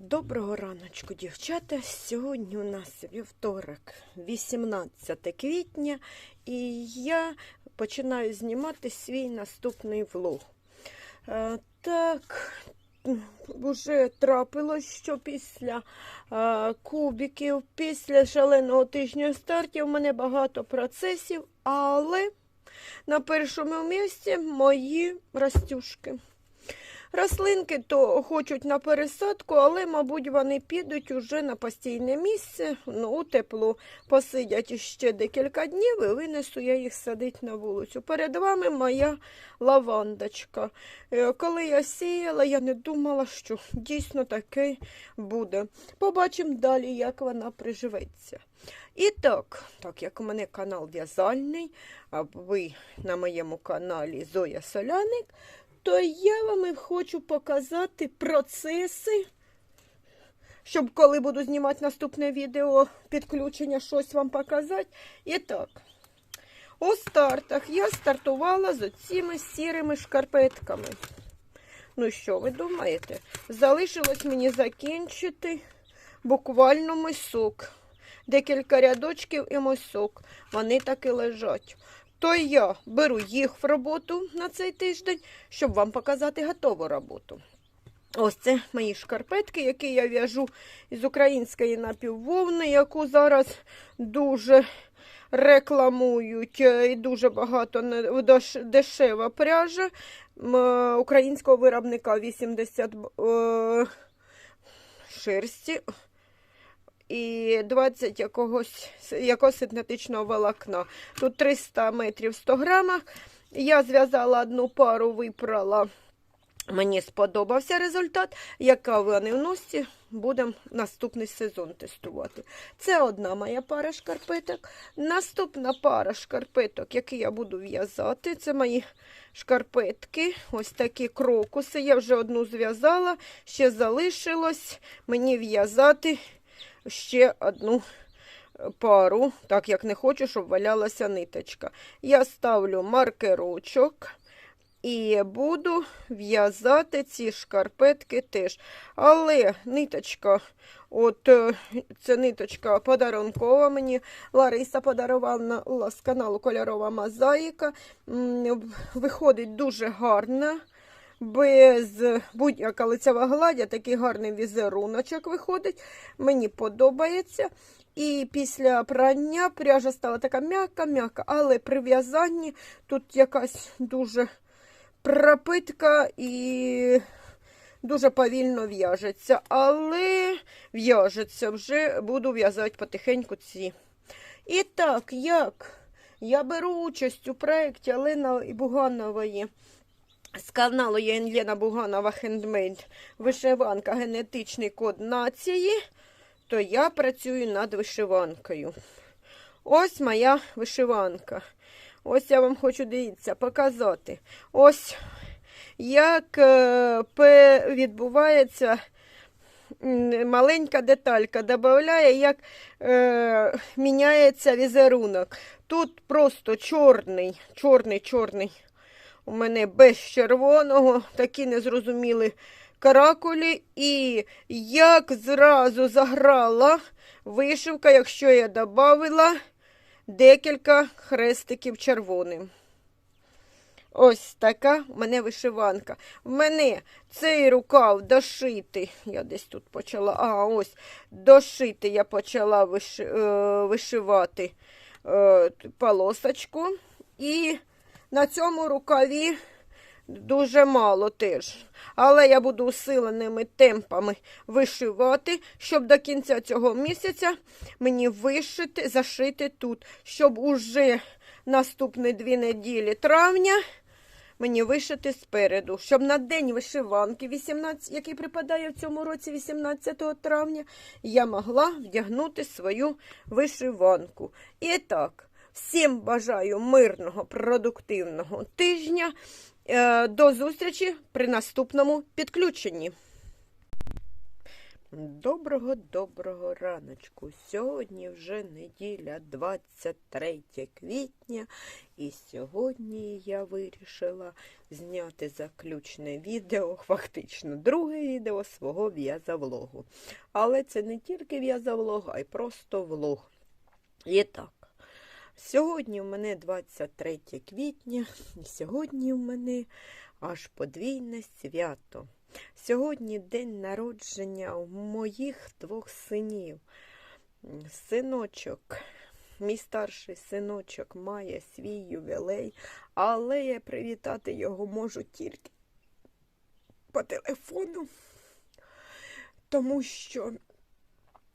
Доброго раночку, дівчата. Сьогодні у нас вівторок, 18 квітня, і я починаю знімати свій наступний влог. Е, Так, вже трапилось, що після е, кубиків, після шаленого тижня стартів у мене багато процесів, але на першому місці мої растюшки. Рослинки то хочуть на пересадку, але, мабуть, вони підуть уже на постійне місце. Ну, у тепло посидять ще декілька днів і винесу я їх садити на вулицю. Перед вами моя лавандочка. Е, Коли я сіяла, я не думала, що дійсно таке буде. Побачимо далі, як вона приживеться. І так, так як у мене канал в'язальний, а ви на моєму каналі Зоя Соляник, то я вам і хочу показати процеси, щоб коли буду знімати наступне відео підключення, щось вам показати. І так, у стартах я стартувала з оціми сірими шкарпетками. Ну що, ви думаєте? Залишилось мені закінчити буквально мисок. Декілька рядочків і мисок. Вони так і лежать то я беру їх в роботу на цей тиждень, щоб вам показати готову роботу. Ось це мої шкарпетки, які я в'яжу із української напіввовни, яку зараз дуже рекламують е, і дуже багато дешева пряжа е, українського виробника 80 е, шерсті і 20 якогось, якогось синтетичного волокна. Тут 300 метрів 100 грамах. Я зв'язала одну пару, випрала. Мені сподобався результат. Яка вони в носі, будемо наступний сезон тестувати. Це одна моя пара шкарпеток. Наступна пара шкарпеток, які я буду в'язати, це мої шкарпетки. Ось такі крокуси. Я вже одну зв'язала, ще залишилось мені в'язати ще одну е, пару, так як не хочу, щоб валялася ниточка. Я ставлю маркерочок і буду в'язати ці шкарпетки теж. Але ниточка, от це ниточка подарункова мені. Лариса подарувала з каналу Кольорова мозаїка. Виходить дуже гарна без будь-яка лицева гладя, такий гарний візеруночок виходить. Мені подобається. І після прання пряжа стала така м'яка-м'яка, але при в'язанні тут якась дуже пропитка і дуже повільно в'яжеться. Але в'яжеться, вже буду в'язати потихеньку ці. І так, як я беру участь у проєкті Олена Буганової з каналу Єнлена Буганова Хендмейд вишиванка генетичний код нації, то я працюю над вишиванкою. Ось моя вишиванка. Ось я вам хочу дивіться, показати. Ось як е, відбувається маленька деталька. Додає, як е, міняється візерунок. Тут просто чорний, чорний, чорний. У мене без червоного, такі незрозумілі каракулі. І як зразу заграла вишивка, якщо я додавила декілька хрестиків червоним. Ось така у мене вишиванка. В мене цей рукав дошити. Я десь тут почала. А, ось дошити я почала виши, е, вишивати е, полосочку. І на цьому рукаві дуже мало теж. Але я буду усиленими темпами вишивати, щоб до кінця цього місяця мені вишити, зашити тут, щоб уже наступні дві неділі травня мені вишити спереду, щоб на день вишиванки, 18, який припадає в цьому році, 18 травня, я могла вдягнути свою вишиванку. І так. Всім бажаю мирного, продуктивного тижня. Е, До зустрічі при наступному підключенні. Доброго доброго раночку. Сьогодні вже неділя 23 квітня, і сьогодні я вирішила зняти заключне відео, фактично друге відео свого в'язавлогу. Але це не тільки в'язавлог, а й просто влог. І так. Сьогодні в мене 23 квітня, і сьогодні в мене аж подвійне свято. Сьогодні день народження у моїх двох синів. Синочок, мій старший синочок має свій ювілей, але я привітати його можу тільки по телефону, тому що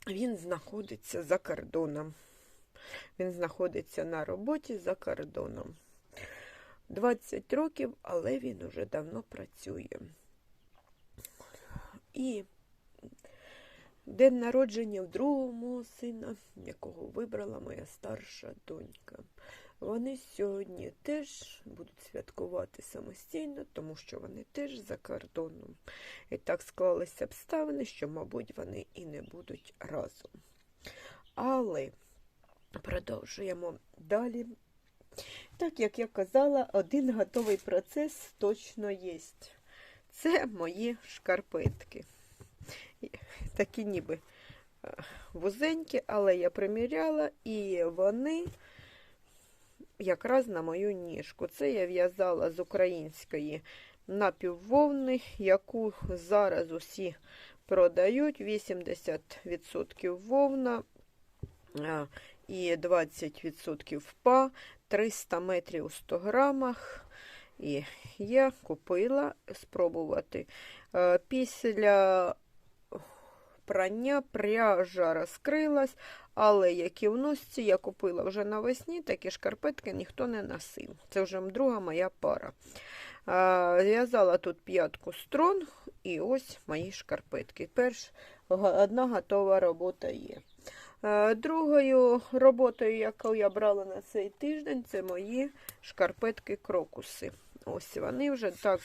він знаходиться за кордоном. Він знаходиться на роботі за кордоном. 20 років, але він уже давно працює. І день народження в другого сина, якого вибрала моя старша донька. Вони сьогодні теж будуть святкувати самостійно, тому що вони теж за кордоном. І так склалися обставини, що, мабуть, вони і не будуть разом. Але продовжуємо далі. Так як я казала, один готовий процес точно є. Це мої шкарпетки. Такі ніби вузенькі, але я приміряла, і вони якраз на мою ніжку. Це я в'язала з української напіввовни, яку зараз усі продають. 80% вовна і 20% па, 300 метрів у 100 грамах. І я купила спробувати. Після прання пряжа розкрилась, але які в носці я купила вже навесні, такі шкарпетки ніхто не носив. Це вже друга моя пара. В'язала тут п'ятку строн і ось мої шкарпетки. Перш одна готова робота є. Другою роботою, яку я брала на цей тиждень, це мої шкарпетки-крокуси. Ось вони вже так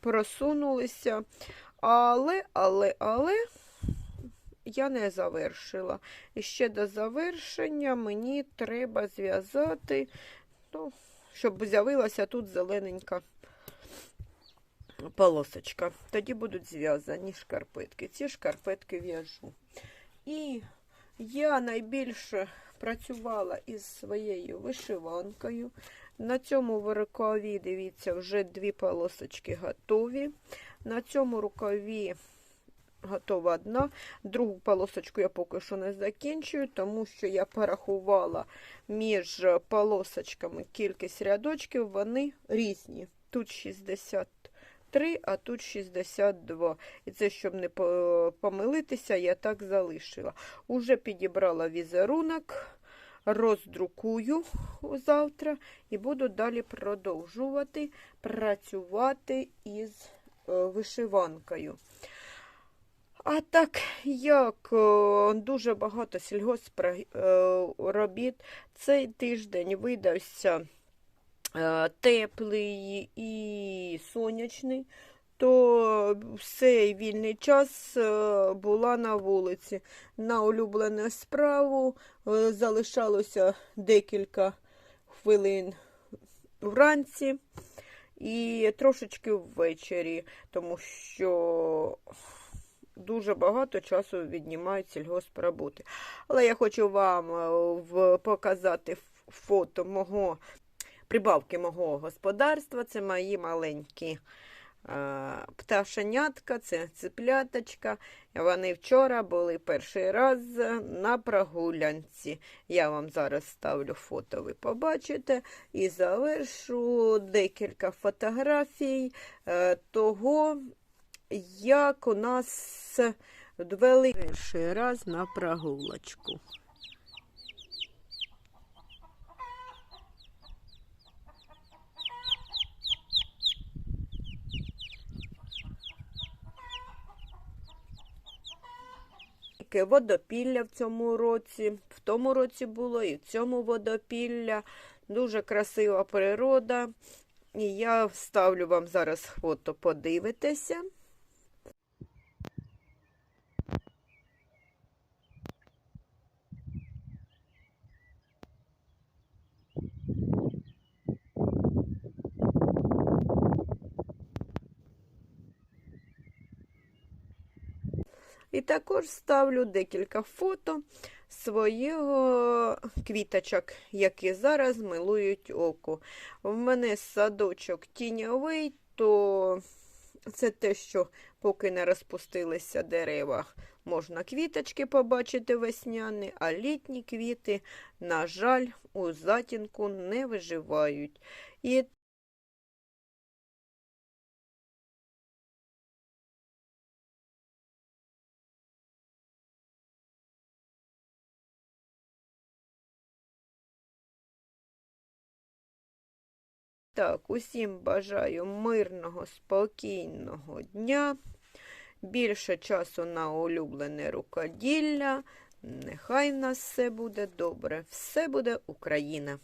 просунулися. Але, але, але я не завершила. І ще до завершення мені треба зв'язати, ну, щоб з'явилася тут зелененька полосочка. Тоді будуть зв'язані шкарпетки. Ці шкарпетки в'яжу. І я найбільше працювала із своєю вишиванкою. На цьому рукаві, дивіться, вже дві полосочки готові. На цьому рукаві готова одна. Другу полосочку я поки що не закінчую, тому що я порахувала між полосочками кількість рядочків, вони різні. Тут 63, а тут 62. І це, щоб не помилитися, я так залишила. Уже підібрала візерунок. Роздрукую завтра і буду далі продовжувати працювати із Е, вишиванкою. А так, як е, дуже багато сільгоспробіт, цей тиждень видався е, теплий і сонячний, то все вільний час була на вулиці. На улюблену справу залишалося декілька хвилин вранці і трошечки ввечері, тому що дуже багато часу віднімають сільгоспроботи. Але я хочу вам е, показати фото мого прибавки мого господарства. Це мої маленькі. Пташенятка, це цепляточка. Вони вчора були перший раз на прогулянці. Я вам зараз ставлю фото, ви побачите. І завершу декілька фотографій е, того, як у нас ввели перший раз на прогулочку. Таке водопілля в цьому році. В тому році було і в цьому водопілля. Дуже красива природа. І я вставлю вам зараз фото, подивитися. І також ставлю декілька фото свого квіточок, які зараз милують око. В мене садочок тіньовий, то це те, що поки не розпустилися дерева, можна квіточки побачити весняні, а літні квіти, на жаль, у затінку не виживають. І Так, усім бажаю мирного, спокійного дня, більше часу на улюблене рукоділля. Нехай нас все буде добре, все буде Україна.